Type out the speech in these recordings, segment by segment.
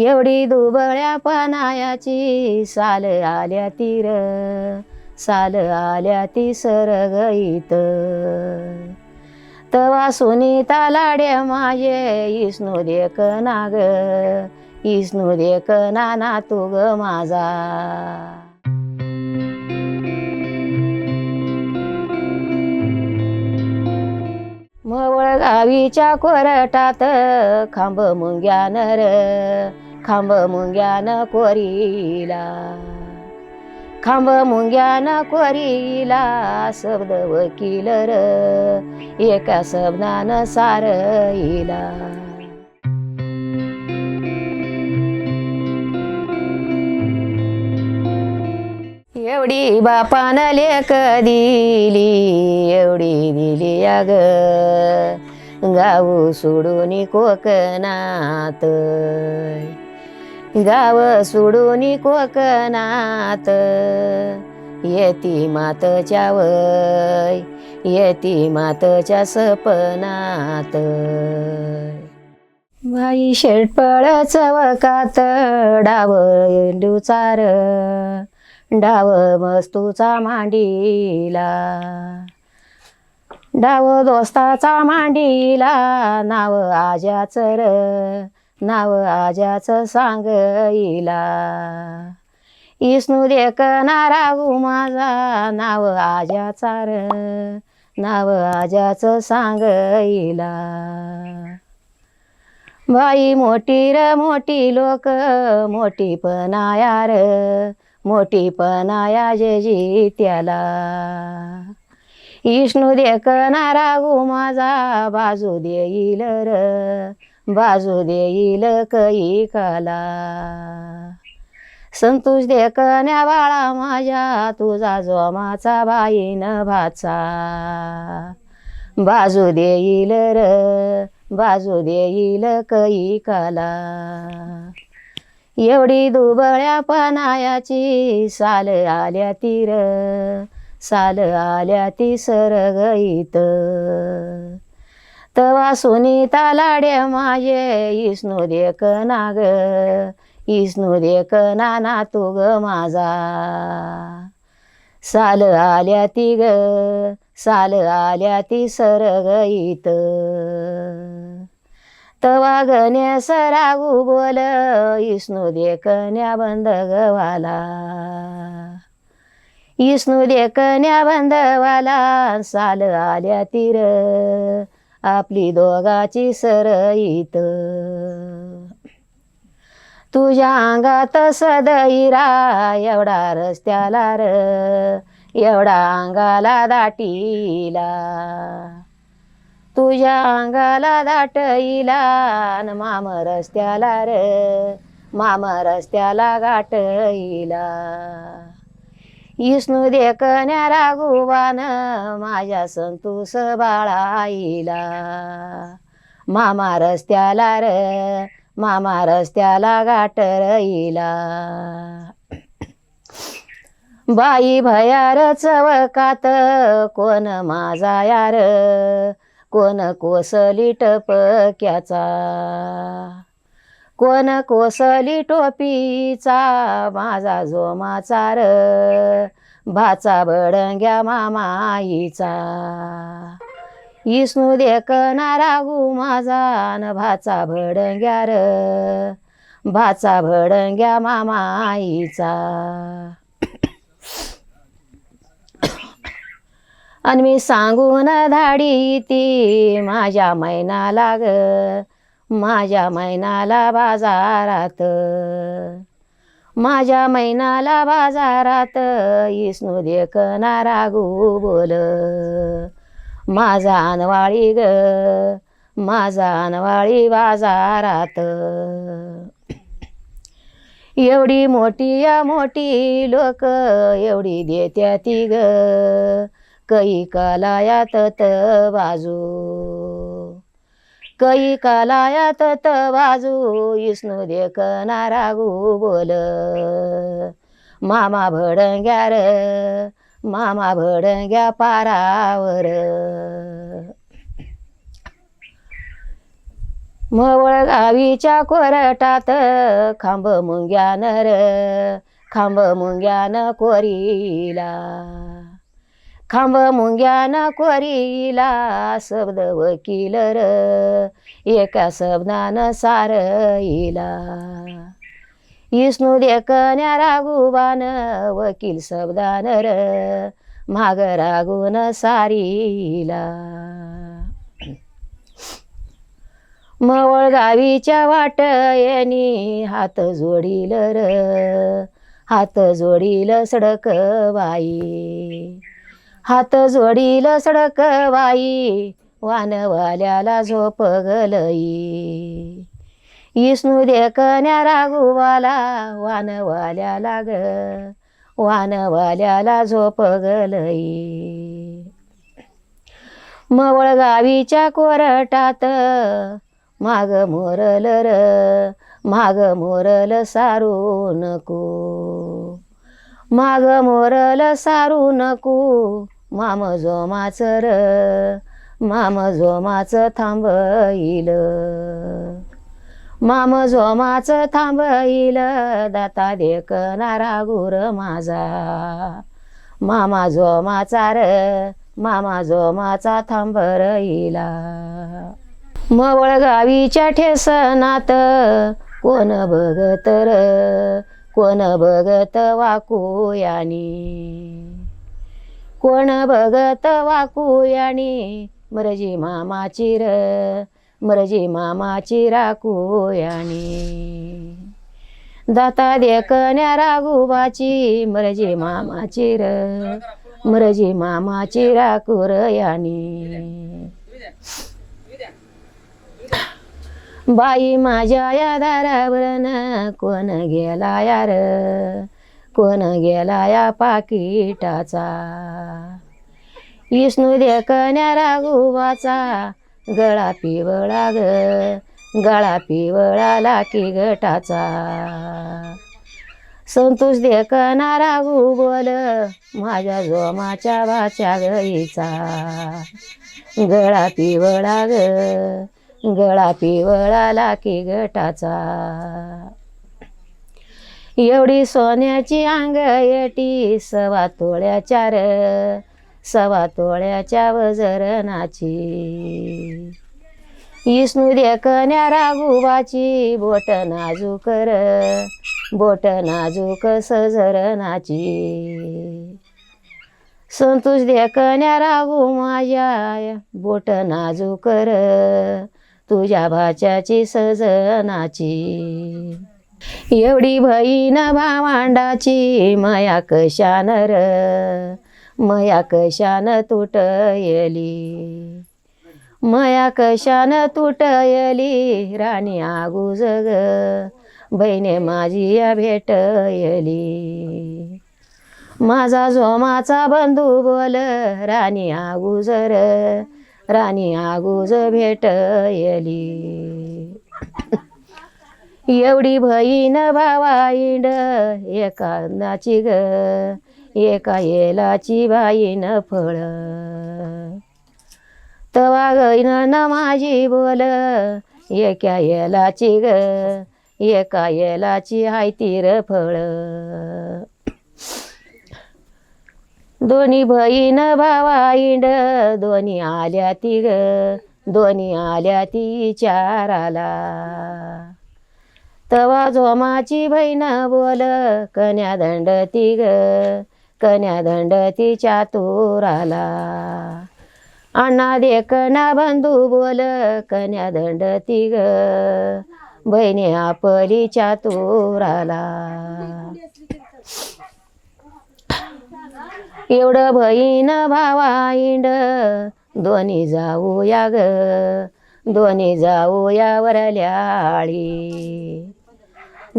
एवढी दुबळ्या पानायाची साल आल्या तीर साल आल्या ती सरगईत तवा सुनीता लाड्या माये इस्नो देक नाग इस्नो देक नाना तू ग माझा. मवळ गावीच्या कोरटात खांब मुंग्या र खांब मुंग्यान कोरीला. खांब मुंग्यान कोरीला शब्द वकील र एका शब्दान सारईला. एवढी बापान लेक दिली एवढी दिली अग. गाऊ सोडून कोकणात. गाव सोडून कोकणात. येती मातच्या वय येती मातच्या सपनात. बाई शेटपळ चवकात डाव चार. डाव मस्तूचा मांडीला. डाव दोस्ताचा मांडीला नाव आजाचर नाव नाव आज्याच सांगईला इस्नू देखना रागू माझा नाव आजाचा र. नाव आज्याच सांगईला बाई मोठी र मोठी लोक मोठी पणाया र. मोठी पणाया जेजी त्याला विष्णू देखना रागू माझा बाजू देईल र. बाजू देईल कई कला. संतोष दे कन्या बाळा माझ्या तुझा जोमाचा बाईन भाचा. बाजू देईल र बाजू देईल कला. एवढी दुबळ्या पनायाची साल आल्या तीर साल आल्या ती सरगईत तवा सुनीता लाड्या माझे इस्नो देक नाग इस्नो देक नाना तू ग माझा. साल आल्या ती ग साल आल्या ती सरगईत तवा गण्या सरागू बोल इस्नो देखण्या बंद गवाला इस्नो देखण्या बंदवाला साल आल्या तीर आपली दोघाची सरईत. तुझ्या अंगात सदैरा एवढा रस्त्याला र एवढा अंगाला दाटीला. तुझ्या अंगाला दाटईला न माम रस्त्याला र माम रस्त्याला गाटईला. इस्नू देखण्या राघुवान माझ्या संतोष बाळा आईला मामा रस्त्याला र मामा रस्त्याला गाठरईला बाई भयार चवकात कोण माझा यार कोण कोसली टपक्याचा कोण कोसली टोपीचा माझा जोमाचा र भाचा बडंग्या मामाईचा. इसनू देखना रागू माझा न भाचा भडंग्या र भाचा भडंग्या मामाईचा. आणि मी सांगून धाडी ती माझ्या मैना लाग माझ्या मैनाला बाजारात. माझ्या मैनाला बाजारात इस्नू देखना रागू बोल माझा अनवाळी ग माझा अनवाळी बाजारात. एवढी मोठी या मोठी लोक एवढी देत्या ती ग. कई कलायात बाजू. कै कालायात त बाजू इस्नू देखना रागू बोल. मामा भडंग्या र मामा भडंग्या पारावर. मवळ गावीच्या कोरटात खांब मुंग्यान र खांब मुंग्यान कोरीला. खांब मुंग्यानं कोरीला शब्द वकील र एका शब्दानं सारईला. विष्णू देखण्या राघुबान वकील शब्दान र माग राघून सारीला. मवळ गावीच्या वाटयानी हात जोडील र हात जोडील सडक बाई. हात जोडील सडक वाई वानवाल्याला झोप गलई. विष्णू देखण्या राघुवाला वानवाल्याला ग वानवाल्याला झोप गलई. मवळ गावीच्या कोरटात माग मोरल र माग मोरल सारू नको. माग मोरल सारू नको. माम जोमाच र माम जोमाच थांबईल. माम जोमाच थांबईल दाता देखणारा गुर माझा. मामा जोमाचा र मामा जोमाचा थांबर इला मवळ गावीच्या ठेसनात कोण बघत र कोण बघत वाकुयानी कोण भगत वाकुयाणी मरजी मामाची र मरजी मामाची राकुयानी दाता देखण्या राघुबाची मरजी मामाची र मरजी मामाची राकुर यानी बाई माझ्या या दारावरन कोण गेला यार कोण गेला या पाकिटाचा? विष्णू दे देखण्या राघुबाचा गळा पिवळा ग गळा पिवळा लाकी गटाचा. संतोष देखना राघू बोल माझ्या जोमाच्या वाच्या गईचा गळा पिवळा ग गळा पिवळा लाकी गटाचा. एवढी सोन्याची अंग येटी सवा तोळ्याच्या र सवा तोळ्याच्या वजरनाची. विष्णू देखण्या राघुबाची बोट नाजूक र बोट नाजूक सजरनाची. संतोष देखण्या राघू माझ्या बोट नाजूक र तुझ्या भाच्याची सजनाची. एवढी भईन भावांडाची मया कशान र? मया कशान तुटयली? मया कशान तुटयली राणी आगू जग? बहिणे माझी या भेटयली. माझा जोमाचा बंधू बोल राणी आगुजर राणी आगुज भेटयली. एवढी बहीण भावाईंड एका ग एका येलाची बाईन फळ. तवा गईन न माझी बोल एका येलाची ग एका येलाची हायतीर फळ. दोन्ही बहीण भावाईंड दोन्ही आल्या ती ग दोन्ही आल्या ती चाराला. तवा जोमाची बहीण बोल कन्या दंडती ग कन्या दंडती चातुराला अण्णा देखना बंधू बोल कन्या दंडती ग बहिणी आपली चातुराला एवढं बहीण भावाईंड दोन्ही जाऊ या ग दोन्ही जाऊ या वरल्याळी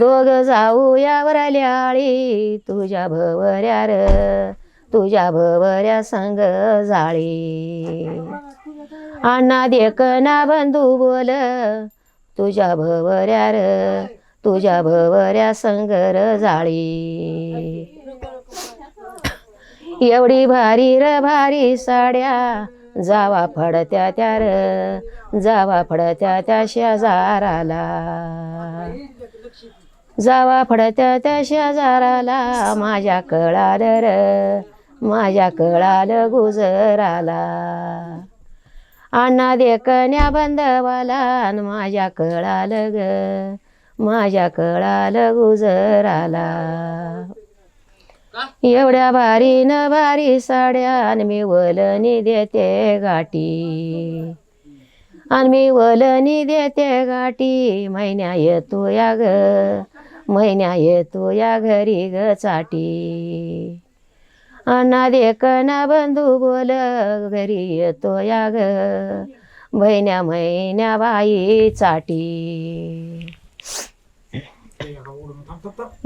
दोघ जाऊया वरल्याळी तुझ्या भवऱ्या र तुझ्या भवऱ्या संग जाळी. अण्णा देखना बंधू बोल तुझ्या भवऱ्या र तुझ्या भवऱ्या संगर जाळी. एवढी भारी र भारी साड्या जावा फडत्या त्या र जावा फडत्या त्या शेजाराला जावा फडत्या त्या शेजाराला माझ्या कळाल र माझ्या कळाल गुजराला. अण्णा देखण्या बंधवाला अन माझ्या कळाल ग माझ्या कळाल गुजराला. एवढ्या भारी न भारी साड्या आणि मी वलनी देते गाठी. आणि मी वलनी देते गाठी महिन्या येतो या ग महिन्या येतो या घरी ग चाटी. अण्णा देखना बंधू बोल घरी येतो या ग. महिन्या महिन्या बाई चाटी.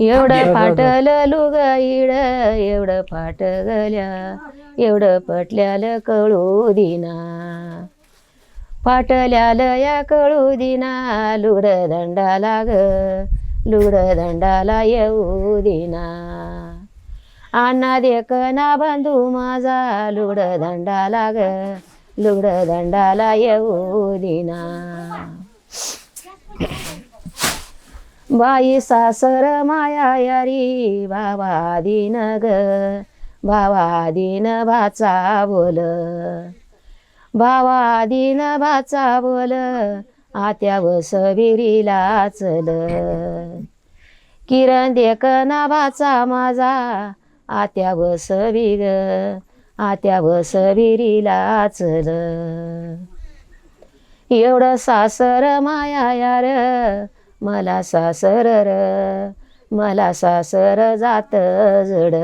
एवढं फाटल लुग इड एवढं फाट गल्या एवढं पटल्यालं कळू दिना. फाटल्याल या कळू दिना लुड दंडाला ग. लुडदंडाला येऊ दिना. अण्णा देखना बंधू माझा लुडदंडाला ग. लुडदंडाला येऊ दिना. बाई सासर माया यारी बाबा दिन ग. भावा दिन भाचा बोल. भावा दिन भाचा बोल. आत्या वसविरीला चल. किरण देखना भाचा माझा आत्या वसवी ग आत्या वसविरीला चल. एवढं सासर माया यार मला सासर र मला सासर जात जड.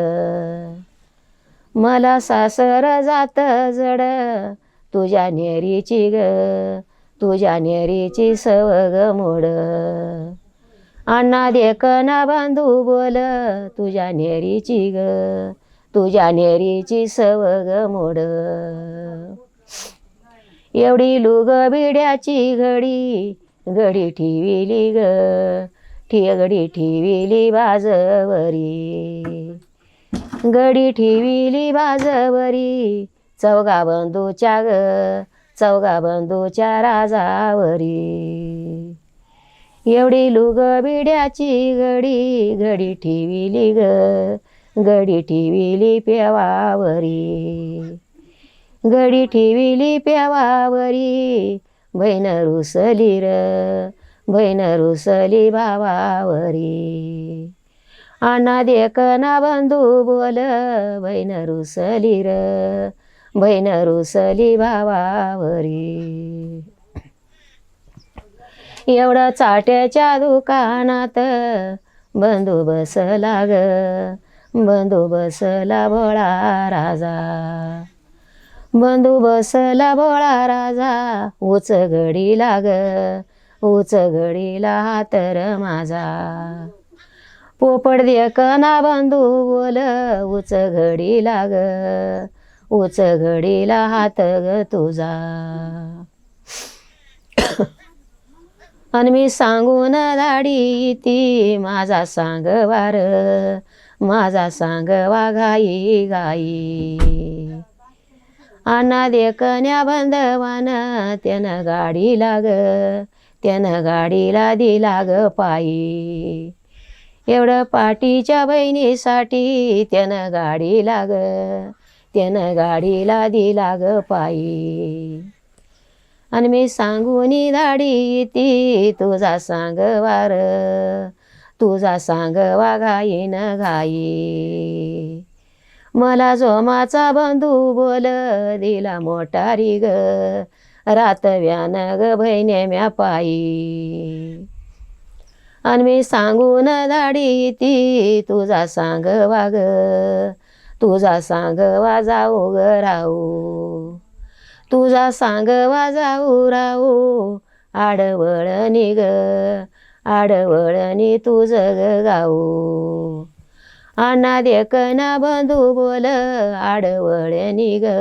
मला सासर जात जड तुझ्या नेरीची ग तुझ्या नेरीची सवग मोड. अण्णा देखना बांधू बोल तुझ्या नेरीची ग तुझ्या नेरीची सवग मोड. एवढी लुग बिड्याची घडी घडी ठेविली ग ठी घडी ठेविली बाजवरी. गडी ठेविली बाजवरी चौगा बंधूच्या ग चौगा बंधूच्या राजावरी. एवढी लुग बिड्याची घडी घडी ठेविली ग घडी ठेविली पेवावरी. घडी ठेविली पेवावरी बहीण रुसली र बहीण रुसली भावावरी. अण्णा देखना बंधू बोल बहीण रुसली र बहीण रुसली भावावरी. एवढं चाट्याच्या दुकानात बंधू बसला ग बंधू बसला भोळा राजा. बंधू बसला भोळा राजा उच घडी लाग उच घडीला हातर माझा. पोपट देखना बंधू बोल उच घडी लाग उच घडीला हात ग तुझा. आणि मी सांगून दाडी ती माझा सांग वार माझा सांग वा घाई. गाई अण्णा देखण्या बंधवान त्यानं गाडी लाग त्यानं गाडीला दिला ग पायी. एवढं पाटीच्या बहिणीसाठी त्यानं गाडी लाग त्यानं गाडीला दिला ग पायी. आणि मी सांगून दाडी ती तुझा सांग वार तुझा सांग वाघाई न घाई. मला जोमाचा बंधू बोल दिला मोटारी ग रातव्यान ग बहिणे म्या पायी. आणि मी सांगून दाडी ती तुझा सांग वाग तुझा सांग वा जाऊ ग राहू. तुझा सांग वा जाऊ राहू. आडवळ निग आडवळणी तुझं ग गाऊ. अना देखना बंधू बोल आडवळणी ग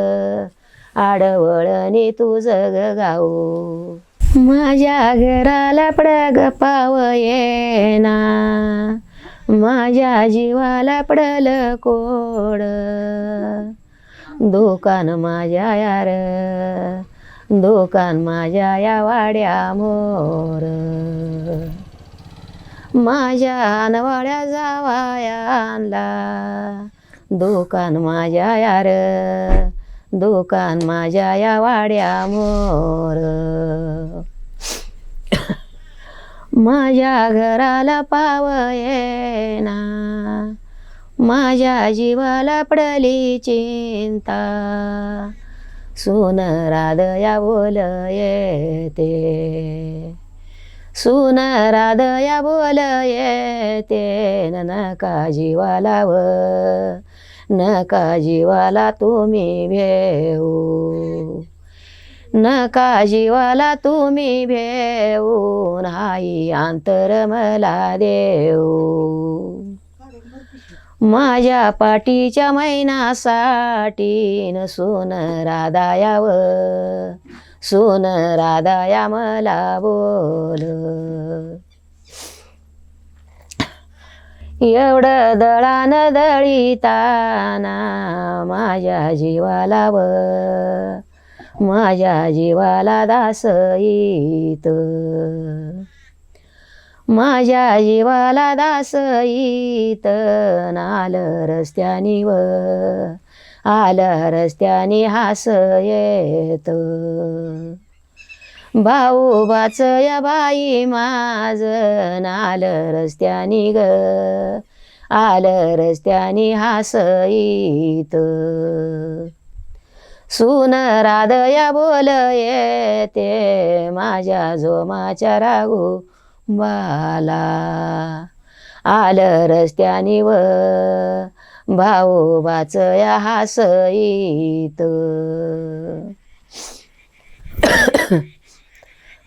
आडवळणी तुझं ग गाऊ. माझ्या घराला पडग पाव येना माझ्या जीवाला पडल कोड. दुकान माझ्या यार दुकान माझ्या या वाड्या मोर. माझ्या अनवाड्या जावायांला दुकान माझ्या यार दुकान माझ्या या वाड्या मोर. माझ्या घराला पावयेना माझ्या जीवाला पडली चिंता. सुन राधया बोल येते. सुन राधया बोल येते. न नका जीवाला व नका जीवाला तुम्ही भेऊ. नका जीवाला तुम्ही भेऊन आई अंतर मला देऊ. माझ्या पाठीच्या मैनासाठी न सोन राधायाव सोन राधाया मला बोल. एवढं दळान दळीताना माझ्या जीवाला व माझ्या जीवाला दासईत. माझ्या जीवाला दासईत. नाल रस्त्यानी व आलं रस्त्यानी हास येत भाऊ बाचया बाई माझ नाल रस्त्यानी ग आलं रस्त्यानी हासईत सुन राधया बोल येते माझ्या जोमाच्या रागू बाला. आलं रस्त्यानी व भाऊ बाचया हासईत.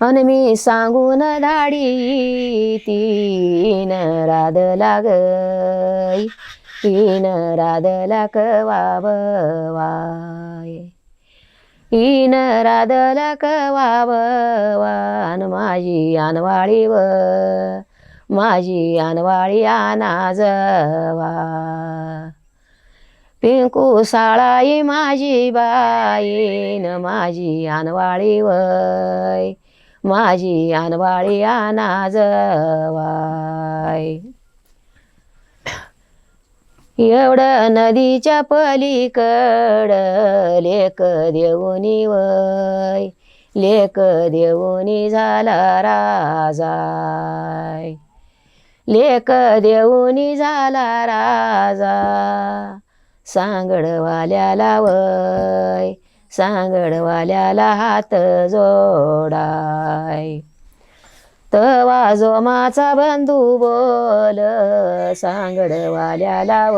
अन मी सांगून धाडी तीन राध लाग तीन राधला कवाय इन राधला वान माझी आनवाळी व माझी आनवाळी आनाजवा. पिंकू साळाई माझी बाईन माझी आनवाळी वय माझी अनवाळी आनाजवाय. एवढं नदीच्या पलीकड लेक देऊनी वय. लेक देऊनी झाला राजाय लेक देऊनी झाला राजा. सांगडवाल्याला वय. सांगडवाल्याला हात जोडाय. तवा जोमाचा बंधू बोल. सांगडवाल्याला व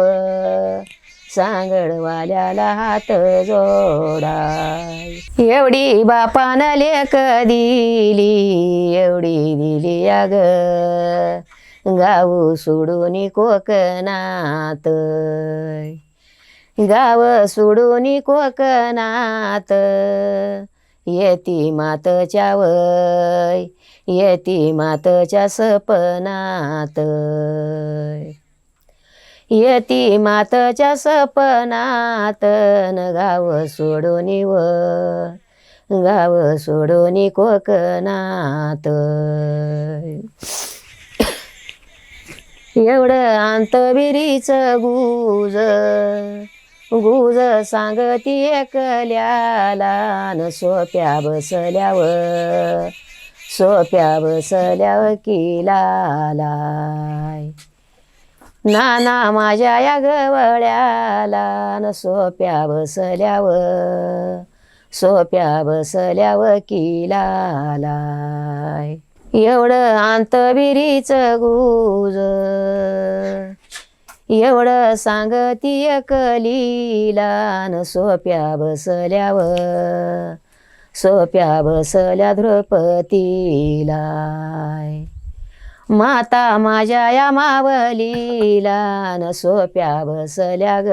सांगडवाल्याला हात जोडा. एवढी बापान लेक दिली एवढी दिली अग. गाऊ सोडून कोकणात. गाव सोडून कोकणात. येती मातच्या वय येती मातच्या सपनात. येती मातच्या सपनात न गाव सोडून व गाव सोडून कोकणात. एवढं आंतविरीच गुज गुज सांगती एकल्याला न सोप्या बसल्याव सोप्या बसल्याव किलालाय. नाना माझ्या या गवळ्याला न सोप्या बसल्याव सोप्या बसल्याव किलालाय. एवढं आंतबिरीच गुज एवढं सांगतीय एकलीला न सोप्या बसल्यावर सोप्या बसल्या द्रौपतीला माता माझ्या या मावलीला न सोप्या बसल्या ग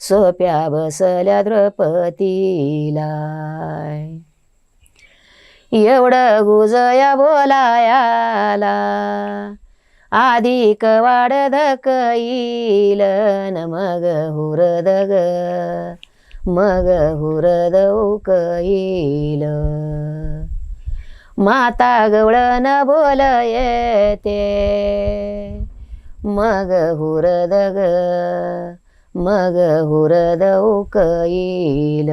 सोप्या बसल्या द्रौपतीला एवढं गुजया बोलायाला आधी कवाड धकईल न मग हुरदग. मग हुरद उकईल माता गवळण बोल येते. मग हुरद ग मग हुरद उकईल